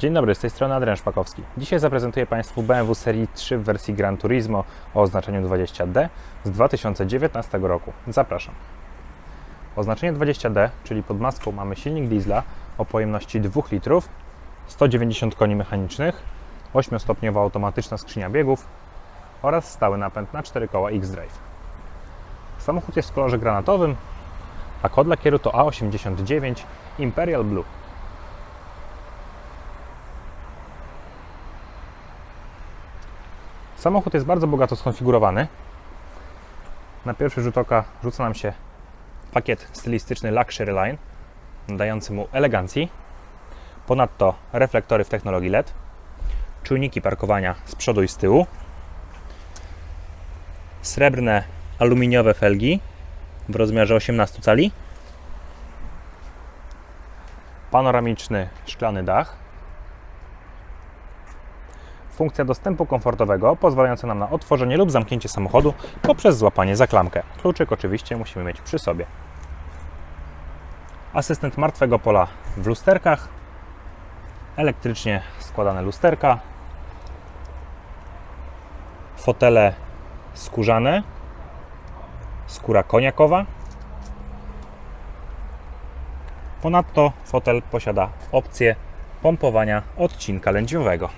Dzień dobry, z tej strony Adrian Szpakowski. Dzisiaj zaprezentuję Państwu BMW serii 3 w wersji Gran Turismo o oznaczeniu 20D z 2019 roku. Zapraszam. Oznaczenie 20D, czyli pod maską mamy silnik diesla o pojemności 2 litrów, 190 koni mechanicznych, 8-stopniowa automatyczna skrzynia biegów oraz stały napęd na 4 koła X-Drive. Samochód jest w kolorze granatowym, a kod lakieru to A89 Imperial Blue. Samochód jest bardzo bogato skonfigurowany. Na pierwszy rzut oka rzuca nam się pakiet stylistyczny Luxury Line, dający mu elegancji. Ponadto reflektory w technologii LED, czujniki parkowania z przodu i z tyłu, srebrne aluminiowe felgi w rozmiarze 18 cali, panoramiczny szklany dach, funkcja dostępu komfortowego pozwalająca nam na otworzenie lub zamknięcie samochodu poprzez złapanie za klamkę. Kluczyk oczywiście musimy mieć przy sobie. Asystent martwego pola w lusterkach, elektrycznie składane lusterka, fotele skórzane, skóra koniakowa. Ponadto fotel posiada opcję pompowania odcinka lędźwiowego.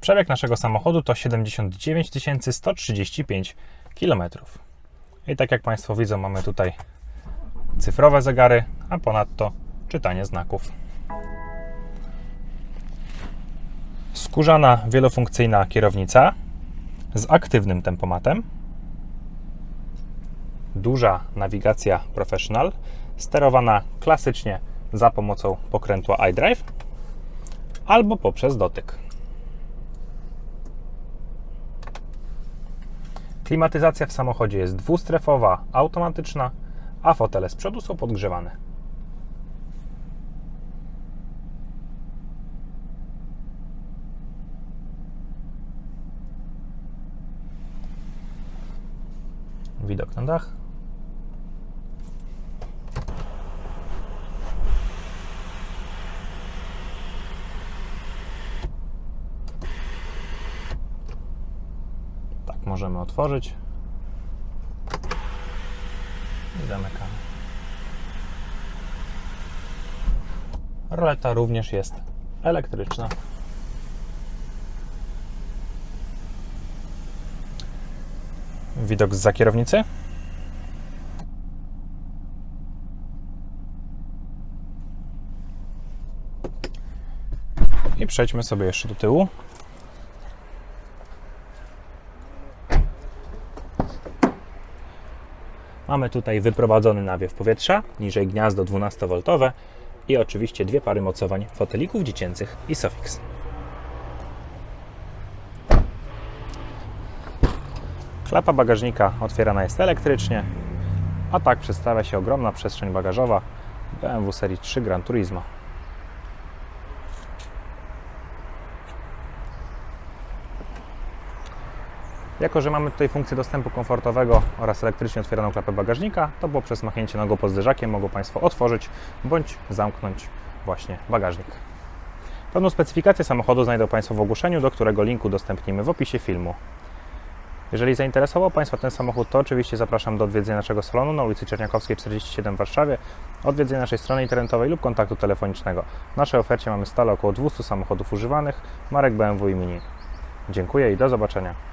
Przebieg naszego samochodu to 79 135 km. I tak jak Państwo widzą, mamy tutaj cyfrowe zegary, a ponadto czytanie znaków. Skórzana wielofunkcyjna kierownica z aktywnym tempomatem. Duża nawigacja Professional, sterowana klasycznie za pomocą pokrętła iDrive albo poprzez dotyk. Klimatyzacja w samochodzie jest dwustrefowa, automatyczna, a fotele z przodu są podgrzewane. Widok na dach. Możemy otworzyć i zamykamy. Roleta również jest elektryczna. Widok z kierownicy. I przejdźmy sobie jeszcze do tyłu. Mamy tutaj wyprowadzony nawiew powietrza, niżej gniazdo 12V i oczywiście dwie pary mocowań fotelików dziecięcych i Sofix. Klapa bagażnika otwierana jest elektrycznie, a tak przedstawia się ogromna przestrzeń bagażowa BMW serii 3 Gran Turismo. Jako, że mamy tutaj funkcję dostępu komfortowego oraz elektrycznie otwieraną klapę bagażnika, to poprzez machnięcie nogą pod zderzakiem mogą Państwo otworzyć bądź zamknąć właśnie bagażnik. Pełną specyfikację samochodu znajdą Państwo w ogłoszeniu, do którego linku udostępnimy w opisie filmu. Jeżeli zainteresował Państwa ten samochód, to oczywiście zapraszam do odwiedzenia naszego salonu na ulicy Czerniakowskiej 47 w Warszawie, odwiedzenia naszej strony internetowej lub kontaktu telefonicznego. W naszej ofercie mamy stale około 200 samochodów używanych, marek BMW i Mini. Dziękuję i do zobaczenia.